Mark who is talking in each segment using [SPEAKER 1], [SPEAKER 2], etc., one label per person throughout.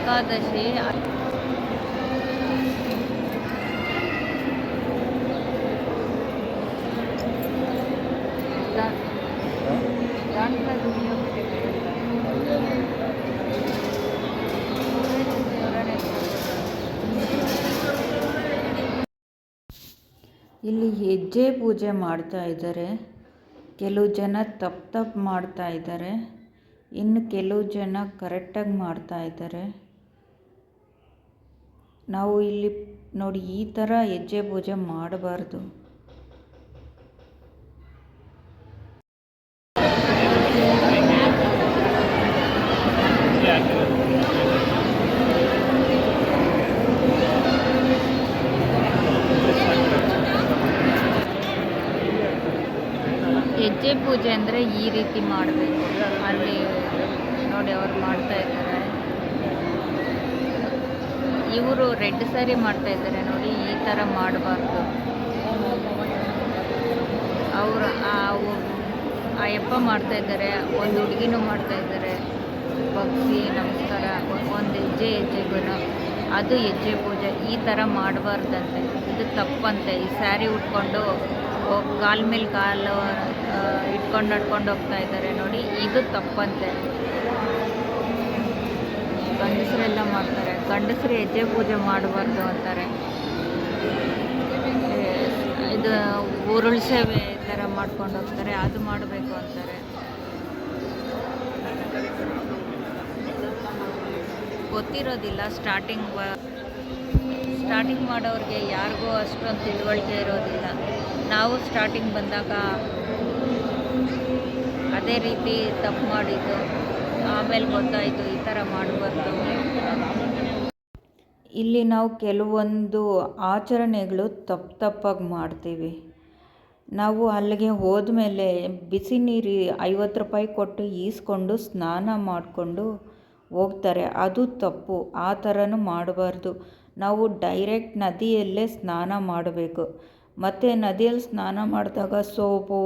[SPEAKER 1] ಏಕಾದಶಿ. ಇಲ್ಲಿ ಹೆಜ್ಜೆ ಪೂಜೆ ಮಾಡ್ತಾ ಇದ್ದಾರೆ. ಕೆಲವು ಜನ ತಪ್ಪು ತಪ್ಪು ಮಾಡ್ತಾ ಇದ್ದಾರೆ. ಇನ್ನು ಕೆಲವು ಜನ ಕರೆಕ್ಟಾಗಿ ಮಾಡ್ತಾ ಇದ್ದಾರೆ. ನಾವು ಇಲ್ಲಿ ನೋಡಿ ಈ ಥರ ಹೆಜ್ಜೆ ಪೂಜೆ ಮಾಡಬಾರ್ದು. ಹೆಜ್ಜೆ ಪೂಜೆ ಅಂದರೆ ಈ ರೀತಿ ಮಾಡಬೇಕು. ಅಲ್ಲಿ ನೋಡಿ ಅವ್ರು ಮಾಡ್ತಾ ಇದ್ದಾರೆ. ಇವರು ರೆಡ್ ಸ್ಯಾರಿ ಮಾಡ್ತಾ ಇದ್ದಾರೆ ನೋಡಿ, ಈ ಥರ ಮಾಡಬಾರ್ದು. ಅವರು ಆ ಯಪ್ಪ ಮಾಡ್ತಾ ಇದ್ದಾರೆ, ಒಂದು ಹುಡುಗಿನೂ ಮಾಡ್ತಾ ಇದ್ದಾರೆ. ಭಕ್ತಿ, ನಮಸ್ಕಾರ, ಒಂದು ಹೆಜ್ಜೆ ಹೆಜ್ಜೆಗೂ ಅದು ಹೆಜ್ಜೆ ಪೂಜೆ, ಈ ಥರ ಮಾಡಬಾರ್ದಂತೆ. ಇದು ತಪ್ಪಂತೆ. ಈ ಸ್ಯಾರಿ ಉಟ್ಕೊಂಡು ಕಾಲ ಮೇಲೆ ಕಾಲು ಇಟ್ಕೊಂಡು ನಡ್ಕೊಂಡು ಹೋಗ್ತಾ ಇದ್ದಾರೆ ನೋಡಿ, ಇದು ತಪ್ಪಂತೆ. ಗಂಡಸರೆಲ್ಲ ಮಾಡ್ತಾರೆ. ಗಂಡಸರು ಹೆಜ್ಜೆ ಪೂಜೆ ಮಾಡಬಾರ್ದು ಅಂತಾರೆ. ಇದು ಉರುಳು ಸೇವೆ ಈ ಥರ ಮಾಡ್ಕೊಂಡು ಹೋಗ್ತಾರೆ, ಅದು ಮಾಡಬೇಕು ಅಂತಾರೆ. ಗೊತ್ತಿರೋದಿಲ್ಲ ಸ್ಟಾರ್ಟಿಂಗ್ ಸ್ಟಾರ್ಟಿಂಗ್ ಮಾಡೋರಿಗೆ ಯಾರಿಗೂ ಅಷ್ಟೊಂದು ತಿಳುವಳಿಕೆ ಇರೋದಿಲ್ಲ. ನಾವು ಸ್ಟಾರ್ಟಿಂಗ್ ಬಂದಾಗ ಅದೇ ರೀತಿ ತಪ್ಪು ಮಾಡಿದ್ದು. ಆಮೇಲೆ ಗೊತ್ತಾಯಿತು ಈ ಥರ ಮಾಡಬಾರ್ದು. ಇಲ್ಲಿ ನಾವು ಕೆಲವೊಂದು ಆಚರಣೆಗಳು ತಪ್ಪು ತಪ್ಪಾಗಿ ಮಾಡ್ತೀವಿ. ನಾವು ಅಲ್ಲಿಗೆ ಹೋದ್ಮೇಲೆ ಬಿಸಿ ನೀರು ಐವತ್ತು ರೂಪಾಯಿ ಕೊಟ್ಟು ಈಸ್ಕೊಂಡು ಸ್ನಾನ ಮಾಡಿಕೊಂಡು ಹೋಗ್ತಾರೆ. ಅದು ತಪ್ಪು. ಆ ಥರನೂ ಮಾಡಬಾರ್ದು. ನಾವು ಡೈರೆಕ್ಟ್ ನದಿಯಲ್ಲೇ ಸ್ನಾನ ಮಾಡಬೇಕು. ಮತ್ತು ನದಿಯಲ್ಲಿ ಸ್ನಾನ ಮಾಡಿದಾಗ ಸೋಪು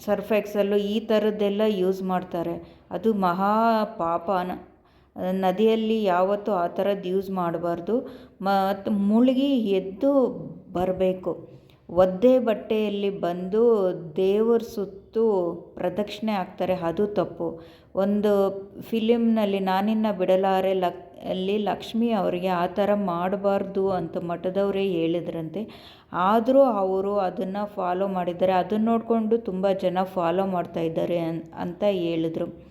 [SPEAKER 1] ಸರ್ಫ್ ಎಕ್ಸಲ್ಲು ಈ ಥರದ್ದೆಲ್ಲ ಯೂಸ್ ಮಾಡ್ತಾರೆ. ಅದು ಮಹಾ ಪಾಪನ. ನದಿಯಲ್ಲಿ ಯಾವತ್ತೂ ಆ ಥರದ್ದು ಯೂಸ್ ಮಾಡಬಾರ್ದು. ಮತ್ತು ಮುಳುಗಿ ಎದ್ದು ಬರಬೇಕು. ಒದ್ದೆ ಬಟ್ಟೆಯಲ್ಲಿ ಬಂದು ದೇವರ ಸುತ್ತು ಪ್ರದಕ್ಷಿಣೆ ಹಾಕ್ತಾರೆ. ಅದು ತಪ್ಪು. ಒಂದು ಫಿಲಿಮ್ನಲ್ಲಿ ನಾನಿನ್ನ ಬಿಡಲಾರೆ ಲಕ್ ಅಲ್ಲಿ ಲಕ್ಷ್ಮಿ ಅವರಿಗೆ ಆ ಥರ ಮಾಡಬಾರ್ದು ಅಂತ ಮಠದವರೇ ಹೇಳಿದ್ರಂತೆ. ಆದರೂ ಅವರು ಅದನ್ನು ಫಾಲೋ ಮಾಡಿದ್ದಾರೆ. ಅದನ್ನು ನೋಡಿಕೊಂಡು ತುಂಬ ಜನ ಫಾಲೋ ಮಾಡ್ತಾ ಇದ್ದಾರೆ ಅಂತ ಹೇಳಿದರು.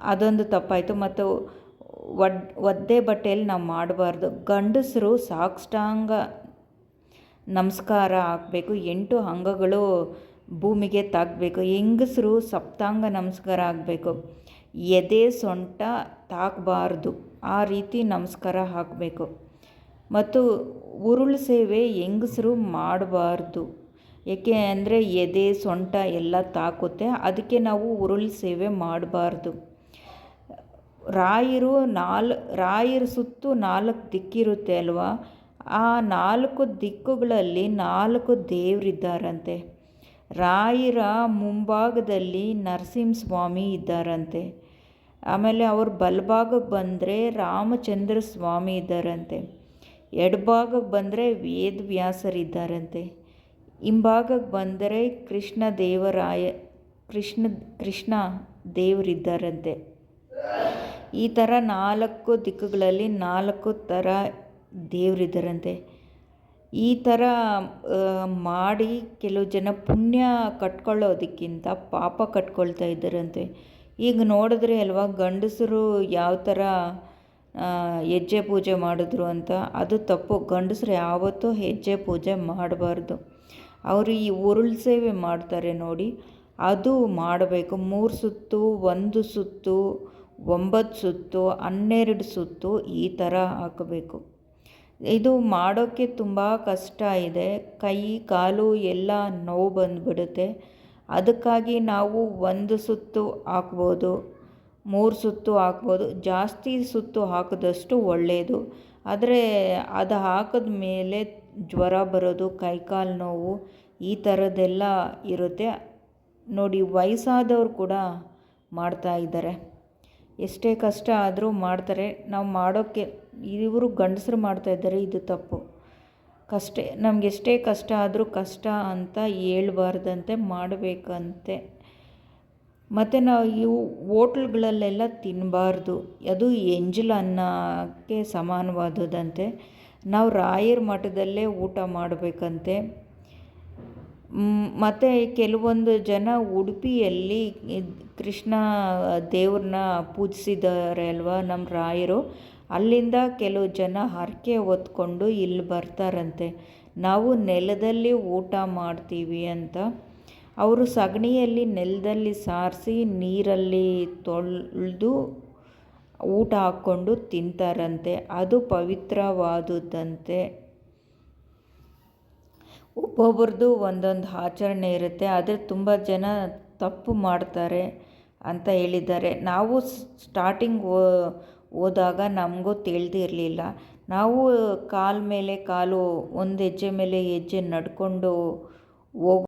[SPEAKER 1] ಅದೊಂದು ತಪ್ಪಾಯಿತು. ಮತ್ತು ಒಡ್, ಒದ್ದೆ ಬಟ್ಟೆಯಲ್ಲಿ ನಾವು ಮಾಡಬಾರ್ದು. ಗಂಡಸರು ಸಾಕ್ಷಾಂಗ ನಮಸ್ಕಾರ ಹಾಕಬೇಕು ಎಂಟು ಅಂಗಗಳು ಭೂಮಿಗೆ ತಾಗಬೇಕು. ಹೆಂಗಸರು ಸಪ್ತಾಂಗ ನಮಸ್ಕಾರ ಆಗಬೇಕು. ಎದೆ ಸೊಂಟ ತಾಕಬಾರ್ದು. ಆ ರೀತಿ ನಮಸ್ಕಾರ ಹಾಕಬೇಕು. ಮತ್ತು ಉರುಳು ಸೇವೆ ಹೆಂಗಸರು ಮಾಡಬಾರ್ದು. ಏಕೆ ಅಂದರೆ ಎದೆ, ಸೊಂಟ ಎಲ್ಲ ತಾಕುತ್ತೆ. ಅದಕ್ಕೆ ನಾವು ಉರುಳು ಸೇವೆ ಮಾಡಬಾರ್ದು. ರಾಯರು ನಾಲ್, ರಾಯರ ಸುತ್ತು ನಾಲ್ಕು ದಿಕ್ಕಿರುತ್ತೆ ಅಲ್ವಾ? ಆ ನಾಲ್ಕು ದಿಕ್ಕುಗಳಲ್ಲಿ ನಾಲ್ಕು ದೇವರಿದ್ದಾರಂತೆ. ರಾಯರ ಮುಂಭಾಗದಲ್ಲಿ ನರಸಿಂಹಸ್ವಾಮಿ ಇದ್ದಾರಂತೆ. ಆಮೇಲೆ ಅವ್ರ ಬಲಭಾಗಕ್ಕೆ ಬಂದರೆ ರಾಮಚಂದ್ರ ಸ್ವಾಮಿ ಇದ್ದಾರಂತೆ. ಎಡಭಾಗಕ್ಕೆ ಬಂದರೆ ವೇದವ್ಯಾಸರಿದ್ದಾರಂತೆ. ಹಿಂಭಾಗಕ್ಕೆ ಬಂದರೆ ಕೃಷ್ಣ ದೇವರಾಯ ಕೃಷ್ಣ ಕೃಷ್ಣ ದೇವರಿದ್ದಾರಂತೆ. ಈ ಥರ ನಾಲ್ಕು ದಿಕ್ಕುಗಳಲ್ಲಿ ನಾಲ್ಕು ಥರ ದೇವರಿದ್ದಾರಂತೆ. ಈ ಥರ ಮಾಡಿ ಕೆಲವು ಜನ ಪುಣ್ಯ ಕಟ್ಕೊಳ್ಳೋದಕ್ಕಿಂತ ಪಾಪ ಕಟ್ಕೊಳ್ತಾ ಇದ್ದಾರಂತೆ. ಈಗ ನೋಡಿದ್ರೆ ಅಲ್ವಾ, ಗಂಡಸರು ಯಾವ ಥರ ಹೆಜ್ಜೆ ಪೂಜೆ ಮಾಡಿದ್ರು ಅಂತ. ಅದು ತಪ್ಪು. ಗಂಡಸರು ಯಾವತ್ತೂ ಹೆಜ್ಜೆ ಪೂಜೆ ಮಾಡಬಾರ್ದು. ಅವರು ಈ ಉರುಳ್ ಸೇವೆ ಮಾಡ್ತಾರೆ ನೋಡಿ. ಅದು ಮಾಡಬೇಕು. ಮೂರು ಸುತ್ತು, ಒಂದು ಸುತ್ತು, ಒಂಬತ್ತು ಸುತ್ತು, ಹನ್ನೆರಡು ಸುತ್ತು ಈ ಥರ ಹಾಕಬೇಕು. ಇದು ಮಾಡೋಕ್ಕೆ ತುಂಬ ಕಷ್ಟ ಇದೆ. ಕೈ, ಕಾಲು ಎಲ್ಲ ನೋವು ಬಂದುಬಿಡುತ್ತೆ. ಅದಕ್ಕಾಗಿ ನಾವು ಒಂದು ಸುತ್ತು ಹಾಕ್ಬೋದು, ಮೂರು ಸುತ್ತು ಹಾಕ್ಬೋದು. ಜಾಸ್ತಿ ಸುತ್ತು ಹಾಕಿದಷ್ಟು ಒಳ್ಳೆಯದು ಆದರೆ ಅದು ಹಾಕಿದ ಮೇಲೆ ಜ್ವರ ಬರೋದು ಕೈ ಕಾಲು ನೋವು ಈ ಥರದ್ದೆಲ್ಲ ಇರುತ್ತೆ. ನೋಡಿ, ವಯಸ್ಸಾದವ್ರು ಕೂಡ ಮಾಡ್ತಾ ಇದ್ದಾರೆ. ಎಷ್ಟೇ ಕಷ್ಟ ಆದರೂ ಮಾಡ್ತಾರೆ. ನಾವು ಮಾಡೋಕ್ಕೆ ಇವರು ಗಂಡಸರು ಮಾಡ್ತಾಯಿದ್ದಾರೆ ಇದು ತಪ್ಪು. ಕಷ್ಟ, ನಮ್ಗೆ ಎಷ್ಟೇ ಕಷ್ಟ ಆದರೂ ಕಷ್ಟ ಅಂತ ಹೇಳಬಾರ್ದಂತೆ ಮಾಡಬೇಕಂತೆ. ಮತ್ತು ನಾವು ಇವು ಹೋಟ್ಲ್ಗಳಲ್ಲೆಲ್ಲ ತಿನ್ನಬಾರ್ದು ಅದು ಎಂಜಲ್ ಅನ್ನಕ್ಕೆ ಸಮಾನವಾದದಂತೆ. ನಾವು ರಾಯರ ಮಠದಲ್ಲೇ ಊಟ ಮಾಡಬೇಕಂತೆ. ಮತ್ತು ಕೆಲವೊಂದು ಜನ ಉಡುಪಿಯಲ್ಲಿ ಕೃಷ್ಣ ದೇವ್ರನ್ನ ಪೂಜಿಸಿದ್ದಾರೆ ಅಲ್ವಾ ನಮ್ಮ ರಾಯರು? ಅಲ್ಲಿಂದ ಕೆಲವು ಜನ ಹರಕೆ ಹೊತ್ಕೊಂಡು ಇಲ್ಲಿ ಬರ್ತಾರಂತೆ. ನಾವು ನೆಲದಲ್ಲಿ ಊಟ ಮಾಡ್ತೀವಿ ಅಂತ. ಅವರು ಸಗಣಿಯಲ್ಲಿ ನೆಲದಲ್ಲಿ ಸಾರಿಸಿ ನೀರಲ್ಲಿ ತೊಳೆದು ಊಟ ಹಾಕ್ಕೊಂಡು ತಿಂತಾರಂತೆ. ಅದು ಪವಿತ್ರವಾದುದಂತೆ ಒಬ್ಬೊಬ್ರದ್ದು ಒಂದೊಂದು ಆಚರಣೆ ಇರುತ್ತೆ, ಆದರೆ ತುಂಬ ಜನ ತಪ್ಪು ಮಾಡ್ತಾರೆ ಅಂತ ಹೇಳಿದ್ದಾರೆ. ನಾವು ಸ್ಟಾರ್ಟಿಂಗ್ ಹೋದಾಗ ನಮಗೂ ತಿಳಿದಿರಲಿಲ್ಲ ನಾವು ಕಾಲ ಮೇಲೆ ಕಾಲು, ಒಂದು ಹೆಜ್ಜೆ ಮೇಲೆ ಹೆಜ್ಜೆ ನಡ್ಕೊಂಡು ಹೋಗೋ